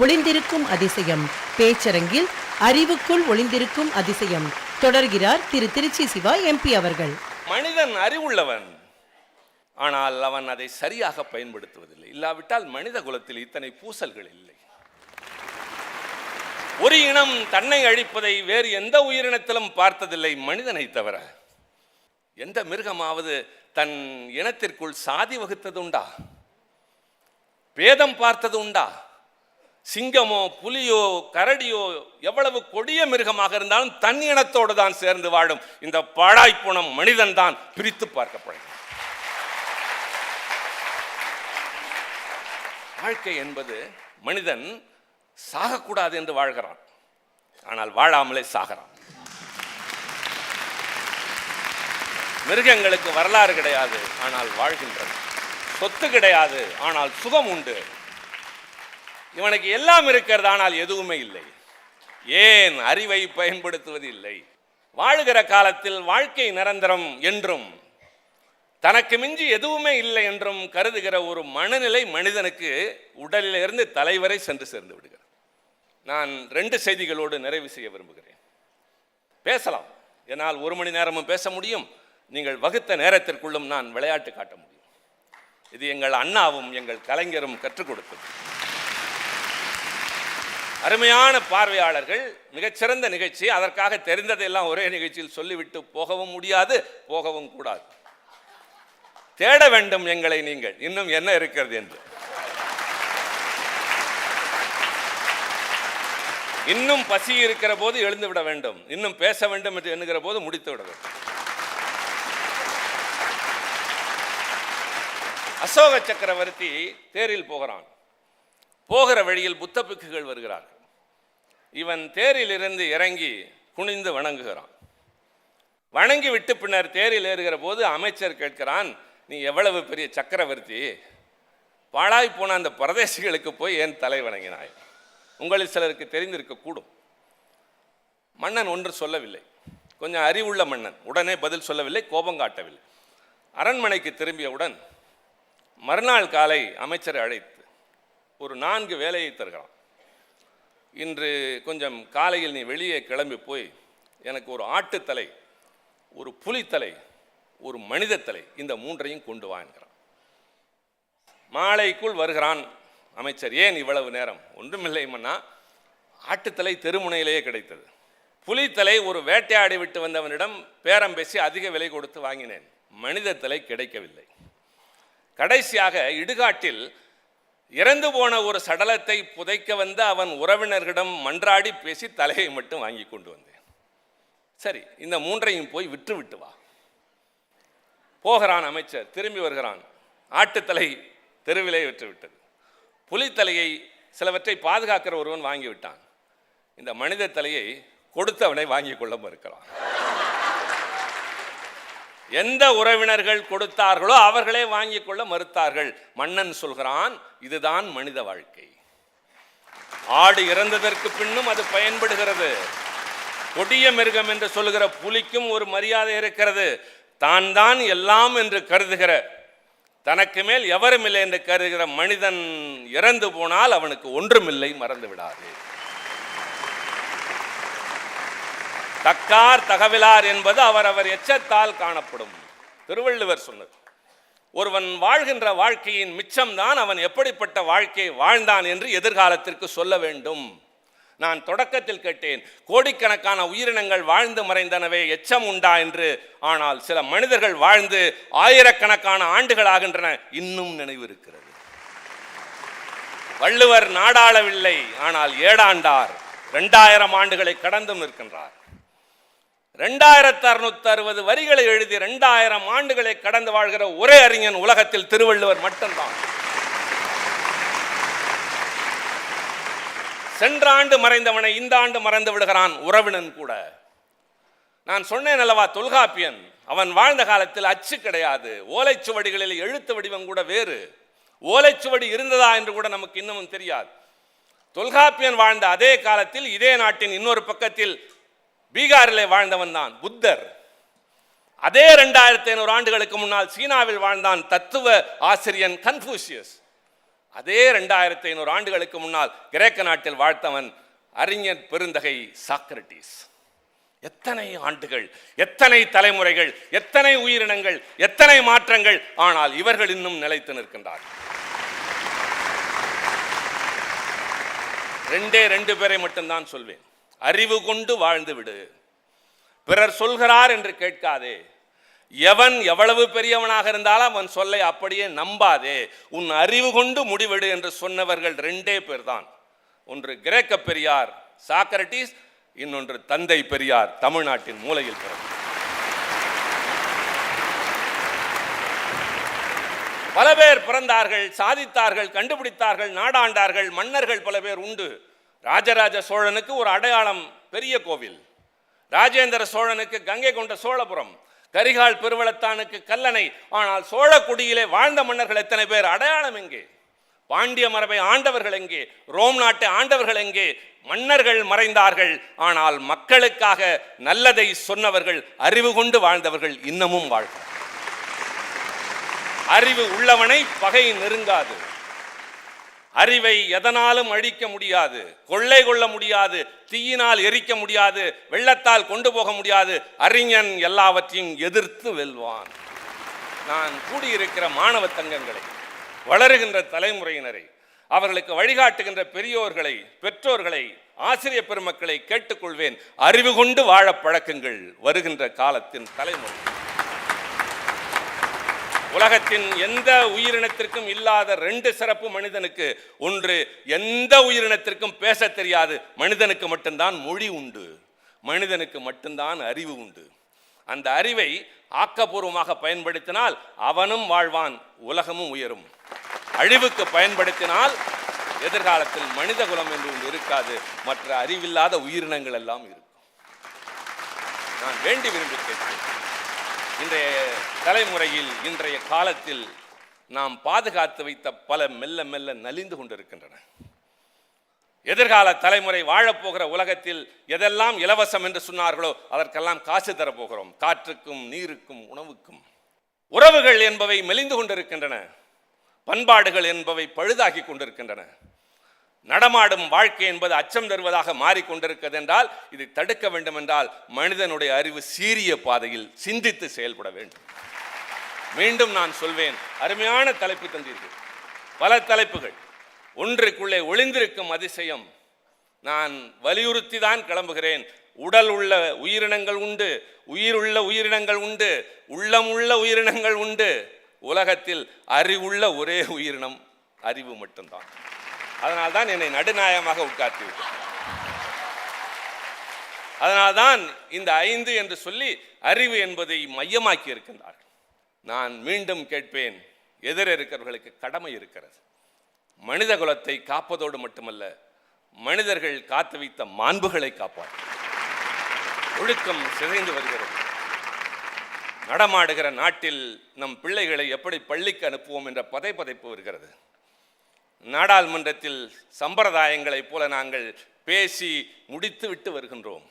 ஒளிந்திருக்கும் அதிசயம். பேச்சரங்கில் அறிவுக்குள் ஒளிந்திருக்கும் அதிசயம். தொடர்கிறார் திரு திருச்சி சிவா எம்பி அவர்கள். மனிதன் அறிவுள்ளவன். ஆனால் அவன் அதை சரியாக பயன்படுத்துவதில்லை. இல்லாவிட்டால் மனித குலத்தில் இத்தனை பூசல்கள் இல்லை. ஒரு இனம் தன்னை அழிப்பதை வேறு எந்த உயிரினத்திலும் பார்த்ததில்லை. மனிதனை தவிர எந்த மிருகமாவது தன் இனத்திற்குள் சாதி வகுத்தது உண்டா? பேதம் பார்த்தது உண்டா? சிங்கமோ புலியோ கரடியோ எவ்வளவு கொடிய மிருகமாக இருந்தாலும் தன் இனத்தோடு தான் சேர்ந்து வாழும். இந்த பாழாய்ப்புணம் மனிதன் தான் பிரித்து பார்க்கப்படும் வாழ்க்கை என்பது மனிதன் சாகக்கூடாது என்று வாழ்கிறான். ஆனால் வாழாமலே சாகிறான். மிருகங்களுக்கு வரலாறு கிடையாது ஆனால் வாழ்கின்றது சொத்து கிடையாது ஆனால் சுகம் உண்டு. இவனுக்கு எல்லாம் இருக்கிறது ஆனால் எதுவுமே இல்லை. ஏன் அறிவை பயன்படுத்துவது இல்லை வாழுகிற காலத்தில் வாழ்க்கை நிரந்தரம் என்றும் தனக்கு மிஞ்சி எதுவுமே இல்லை என்றும் கருதுகிற ஒரு மனநிலை மனிதனுக்கு உடலிலிருந்து தலைவரை சென்று சேர்ந்து விடுகிறது. நான் ரெண்டு செய்திகளோடு நிறைவு செய்ய விரும்புகிறேன். பேசலாம். என்னால் ஒரு மணி நேரமும் பேச முடியும். நீங்கள் வகுத்த நேரத்திற்குள்ளும் நான் விளையாட்டு காட்ட முடியும். இது எங்கள் அண்ணாவும் எங்கள் கலைஞரும் கற்றுக் கொடுத்தது. அருமையான பார்வையாளர்கள் மிகச்சிறந்த நிகழ்ச்சி. அதற்காக தெரிந்ததையெல்லாம் ஒரே நிகழ்ச்சியில் சொல்லிவிட்டு போகவும் முடியாது போகவும் கூடாது. தேட வேண்டும் எங்களை நீங்கள். இன்னும் என்ன இருக்கிறது என்று. இன்னும் பசி இருக்கிற போது எழுந்து விட வேண்டும். இன்னும் பேச வேண்டும் என்று எண்ணுகிற போது முடித்து விட வேண்டும். அசோக சக்கரவர்த்தி தேரில் போகிறான். போகிற வழியில் புத்த பிக்குகள் வருகிறார்கள். இவன் தேரிலிருந்து இறங்கி குனிந்து வணங்குகிறான். வணங்கி விட்டு பின்னர் தேரில் ஏறுகிற போது அமைச்சர் கேட்கிறான் நீ எவ்வளவு பெரிய சக்கரவர்த்தி? பாழாய் போன அந்த பிரதேசிகளுக்கு போய் ஏன் தலை வணங்கினாய்? உங்களில் சிலருக்கு தெரிந்திருக்கக்கூடும் மன்னன் ஒன்று சொல்லவில்லை. கொஞ்சம் அறிவுள்ள மன்னன். உடனே பதில் சொல்லவில்லை கோபம் காட்டவில்லை. அரண்மனைக்கு திரும்பியவுடன் மறுநாள் காலை அமைச்சரை அழைத்து ஒரு நான்கு வேலையை தருகிறான். இன்று கொஞ்சம் காலையில் நீ வெளியே கிளம்பி போய் எனக்கு ஒரு ஆட்டுத்தலை ஒரு புலித்தலை ஒரு மனிதத்தலை இந்த மூன்றையும் கொண்டு வா என்கிறான். மாலைக்குள் வருகிறான் அமைச்சர். ஏன் இவ்வளவு நேரம்? ஒன்றுமில்லை மன்னா. ஆட்டுத்தலை தெருமுனையிலேயே கிடைத்தது. புலித்தலை ஒரு வேட்டையாடி விட்டு வந்தவனிடம் பேரம் பேசி அதிக விலை கொடுத்து வாங்கினேன். மனிதத்தலை கிடைக்கவில்லை. கடைசியாக இடுகாட்டில் இறந்து போன ஒரு சடலத்தை புதைக்க வந்த அவன் உறவினர்களிடம் மன்றாடி பேசி தலையை மட்டும் வாங்கி கொண்டு வந்தேன். சரி இந்த மூன்றையும் போய் விட்டு விட்டு வா. போகிறான் அமைச்சர் திரும்பி வருகிறான். ஆட்டுத்தலை தெருவிலே விட்டுவிட்டது புலித்தலையை சிலவற்றை பாதுகாக்கிற ஒருவன் வாங்கி விட்டான். இந்த மனித தலையை கொடுத்தவனை வாங்கி கொள்ள மறுக்கிறான். எந்த உறவினர்கள் கொடுத்தார்களோ அவர்களே வாங்கி கொள்ள மறுத்தார்கள். மன்னன் சொல்கிறான் இதுதான் மனித வாழ்க்கை. ஆடு இறந்ததற்கு பின்னும் அது பயன்படுகிறது. கொடிய மிருகம் என்று சொல்லுகிற புலிக்கும் ஒரு மரியாதை இருக்கிறது. தான் தான் எல்லாம் என்று கருதுகிற தனக்கு மேல் எவரும் இல்லை என்று கருதுகிற மனிதன் இறந்து போனால் அவனுக்கு ஒன்றுமில்லை மறந்து விடாது தக்கார் தகவலார் என்பது அவரவர் எச்சத்தால் காணப்படும். திருவள்ளுவர் சொன்னது. ஒருவன் வாழ்கின்ற வாழ்க்கையின் மிச்சம்தான் அவன் எப்படிப்பட்ட வாழ்க்கையை வாழ்ந்தான் என்று எதிர்காலத்திற்கு சொல்ல வேண்டும். நான் தொடக்கத்தில் கேட்டேன் கோடிக்கணக்கான உயிரினங்கள் வாழ்ந்து மறைந்தனவே எச்சம் உண்டா என்று. ஆனால் சில மனிதர்கள் வாழ்ந்து ஆயிரக்கணக்கான ஆண்டுகள் ஆகின்றன இன்னும் நினைவு இருக்கிறது. வள்ளுவர் நாடாளவில்லை ஆனால் ஏடாண்டார் இரண்டாயிரம் ஆண்டுகளை கடந்தும் நிற்கின்றார். ரெண்டாயிரத்தி அறுநூத்தி அறுபது வரிகளை எழுதி ரெண்டாயிரம் ஆண்டுகளை கடந்து வாழ்கிற ஒரே அறிஞன் உலகத்தில் திருவள்ளுவர் மட்டும்தான். சென்ற ஆண்டு மறைந்தவனை இந்த ஆண்டு மறந்து விடுகிறான் உறவினன் கூட. நான் சொன்னேன் அல்லவா தொல்காப்பியன். அவன் வாழ்ந்த காலத்தில் அச்சு கிடையாது. ஓலைச்சுவடிகளில் எழுத்து வடிவம் கூட வேறு. ஓலைச்சுவடி இருந்ததா என்று கூட நமக்கு இன்னமும் தெரியாது. தொல்காப்பியன் வாழ்ந்த அதே காலத்தில் இதே நாட்டின் இன்னொரு பக்கத்தில் பீகாரில் வாழ்ந்தவன் தான் புத்தர். அதே ரெண்டாயிரத்தி ஐநூறு ஆண்டுகளுக்கு முன்னால் சீனாவில் வாழ்ந்தான் தத்துவ ஆசிரியன் கன்ஃபூசியஸ் அதே ரெண்டாயிரத்தி ஐநூறு ஆண்டுகளுக்கு முன்னால் கிரேக்க நாட்டில் வாழ்த்தவன் அறிஞர் பெருந்தகை சாக்ரட்டிஸ் எத்தனை ஆண்டுகள் எத்தனை தலைமுறைகள் எத்தனை உயிரினங்கள் எத்தனை மாற்றங்கள் ஆனால் இவர்கள் இன்னும் நிலைத்து நிற்கின்றார்கள் ரெண்டே ரெண்டு பேரை மட்டும்தான் சொல்வேன். அறிவு கொண்டு வாழ்ந்து விடு பிறர் சொல்கிறார் என்று கேட்காதே. எவன் எவ்வளவு பெரியவனாக இருந்தாலும் அவன் சொல்லை அப்படியே நம்பாதே. உன் அறிவு கொண்டு முடிவெடு என்று சொன்னவர்கள் ரெண்டே பேர்தான். ஒன்று கிரேக்க பெரியார் சாக்ரட்டிஸ் இன்னொன்று தந்தை பெரியார் தமிழ்நாட்டின் மூலையில் பிறந்தார். பல பேர் பிறந்தார்கள் சாதித்தார்கள் கண்டுபிடித்தார்கள் நாடாண்டார்கள் மன்னர்கள் பல பேர் உண்டு. ராஜராஜ சோழனுக்கு ஒரு அடையாளம் பெரிய கோவில். ராஜேந்திர சோழனுக்கு கங்கை கொண்ட சோழபுரம் கரிகால் பெருவளத்தானுக்கு கல்லணை. ஆனால் சோழக்குடியிலே வாழ்ந்த மன்னர்கள் எத்தனை பேர்? அடையாளம் எங்கே? பாண்டிய மரபை ஆண்டவர்கள் எங்கே? ரோம் நாட்டை ஆண்டவர்கள் எங்கே? மன்னர்கள் மறைந்தார்கள். ஆனால் மக்களுக்காக நல்லதை சொன்னவர்கள் அறிவு கொண்டு வாழ்ந்தவர்கள் இன்னமும் வாழ்கிறார் அறிவு உள்ளவனை பகை நெருங்காது. அறிவை எதனாலும் அழிக்க முடியாது கொள்ளை கொள்ள முடியாது தீயினால் எரிக்க முடியாது வெள்ளத்தால் கொண்டு போக முடியாது அறிஞன் எல்லாவற்றையும் எதிர்த்து வெல்வான். நான் கூடியிருக்கிற மாணவ தங்கங்களை வளருகின்ற தலைமுறையினரை அவர்களுக்கு வழிகாட்டுகின்ற பெரியோர்களை பெற்றோர்களை ஆசிரிய பெருமக்களை கேட்டுக்கொள்வேன். அறிவு கொண்டு வாழ பழக்கங்கள் வருகின்ற காலத்தின் தலைமுறை. உலகத்தின் எந்த உயிரினத்திற்கும் இல்லாத ரெண்டு சிறப்பு மனிதனுக்கு ஒன்று எந்த உயிரினத்திற்கும் பேச தெரியாது. மனிதனுக்கு மட்டும்தான் மொழி உண்டு. மனிதனுக்கு மட்டும்தான் அறிவு உண்டு. அந்த அறிவை ஆக்கப்பூர்வமாக பயன்படுத்தினால் அவனும் வாழ்வான் உலகமும் உயரும். அழிவுக்கு பயன்படுத்தினால் எதிர்காலத்தில் மனித குலம் என்று ஒன்று இருக்காது. மற்ற அறிவில்லாத உயிரினங்கள் எல்லாம் இருக்கும். நான் வேண்டி விரும்பி கேட்கிறேன். இன்றைய தலைமுறையில் இன்றைய காலத்தில் நாம் பாதுகாத்து வைத்த பல மெல்ல மெல்ல நலிந்து கொண்டிருக்கின்றன. எதிர்கால தலைமுறை வாழப்போகிற உலகத்தில் எதெல்லாம் இலவசம் என்று சொன்னார்களோ அதற்கெல்லாம் காசு தரப்போகிறோம் காற்றுக்கும் நீருக்கும் உணவுக்கும். உறவுகள் என்பவை மெலிந்து கொண்டிருக்கின்றன. பண்பாடுகள் என்பவை பழுதாகி கொண்டிருக்கின்றன. நடமாடும் வாழ்க்கை என்பது அச்சம் தருவதாக மாறிக்கொண்டிருக்கிறது என்றால் இதை தடுக்க வேண்டும் என்றால் மனிதனுடைய அறிவு சீரிய பாதையில் சிந்தித்து செயல்பட வேண்டும். மீண்டும் நான் சொல்வேன் அருமையான தலைப்பு தந்தீர்கள். பல தலைப்புகள். ஒன்றுக்குள்ளே ஒளிந்திருக்கும் அதிசயம். நான் வலியுறுத்தி தான் கிளம்புகிறேன். உடல் உள்ள உயிரினங்கள் உண்டு உயிருள்ள உயிரினங்கள் உண்டு உள்ளம் உள்ள உயிரினங்கள் உண்டு. உலகத்தில் அறிவுள்ள ஒரே உயிரினம் அறிவு மட்டும்தான். அதனால்தான் என்னை நடுநாயகமாக உட்கார்த்தி அதனால்தான் இந்த ஐந்து என்று சொல்லி அறிவு என்பதை மையமாக்கி இருக்கின்றார்கள். நான் மீண்டும் கேட்பேன் எதிர இருக்கிறவர்களுக்கு கடமை இருக்கிறது. மனித குலத்தை காப்பதோடு மட்டுமல்ல மனிதர்கள் காத்து வைத்த மாண்புகளை காப்பார் ஒழுக்கம் சிதைந்து வருகிறது. நடமாடுகிற நாட்டில் நம் பிள்ளைகளை எப்படி பள்ளிக்கு அனுப்புவோம் என்ற பதை பதைப்பு வருகிறது. நாடாளுமன்றத்தில் சம்பிரதாயங்களைப் போல நாங்கள் பேசி முடித்து விட்டு வருகின்றோம்.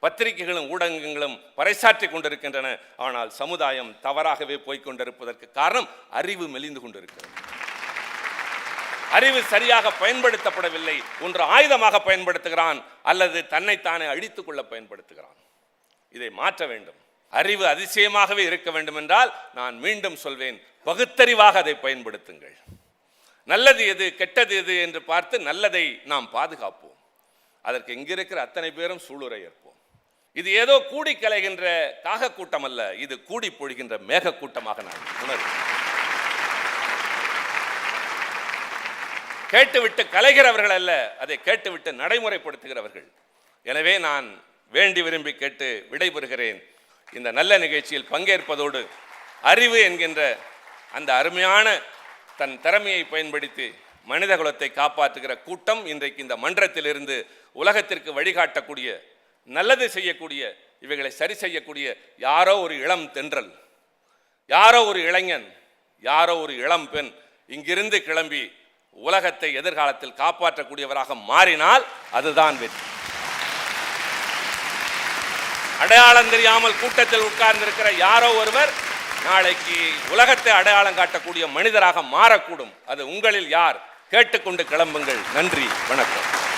பத்திரிகைகளும் ஊடகங்களும் பறைசாற்றி கொண்டிருக்கின்றன. ஆனால் சமுதாயம் தவறாகவே போய்கொண்டிருப்பதற்கு காரணம் அறிவு மெலிந்து கொண்டிருக்கிறது. அறிவு சரியாக பயன்படுத்தப்படவில்லை. ஒன்று ஆயுதமாக பயன்படுத்துகிறான் அல்லது தன்னைத்தானே அழித்துக் கொள்ள பயன்படுத்துகிறான். இதை மாற்ற வேண்டும். அறிவு அதிசயமாகவே இருக்க வேண்டும் என்றால் நான் மீண்டும் சொல்வேன் பகுத்தறிவாக அதை பயன்படுத்துங்கள். நல்லது எது கெட்டது எது என்று பார்த்து நல்லதை நாம் பாதுகாப்போம். அதற்கு இங்கிருக்கிற அத்தனை பேரும் சூளுரை ஏற்போம். இது ஏதோ கூடி கலைகின்ற காக கூட்டம் அல்ல இது கூடி பொழிகின்ற மேக கூட்டமாக நான் உணர்வேன் கேட்டுவிட்டு கலைகிறவர்கள் அல்ல அதை கேட்டுவிட்டு நடைமுறைப்படுத்துகிறவர்கள். எனவே நான் வேண்டி விரும்பி கேட்டு விடைபெறுகிறேன். இந்த நல்ல நிகழ்ச்சியில் பங்கேற்பதோடு அறிவு என்கின்ற அந்த அருமையான தன் திறமையை பயன்படுத்தி மனிதகுலத்தை காப்பாற்றுகிற கூட்டம் இன்றைக்கு இந்த மன்றத்திலிருந்து உலகத்திற்கு வழிகாட்டக்கூடிய நல்லது செய்யக்கூடிய இவைகளை சரி செய்யக்கூடிய யாரோ ஒரு இளம் தென்றல் யாரோ ஒரு இளைஞன் யாரோ ஒரு இளம் பெண் இங்கிருந்து கிளம்பி உலகத்தை எதிர்காலத்தில் காப்பாற்றக்கூடியவராக மாறினால் அதுதான் வெற்றி. அடையாளம் தெரியாமல் கூட்டத்தில் உட்கார்ந்திருக்கிற யாரோ ஒருவர் நாளைக்கு உலகத்தை அடையாளம் காட்டக்கூடிய மனிதராக மாறக்கூடும். அது உங்களில் யார்? கேட்டுக்கொண்டு கிளம்புங்கள். நன்றி. வணக்கம்.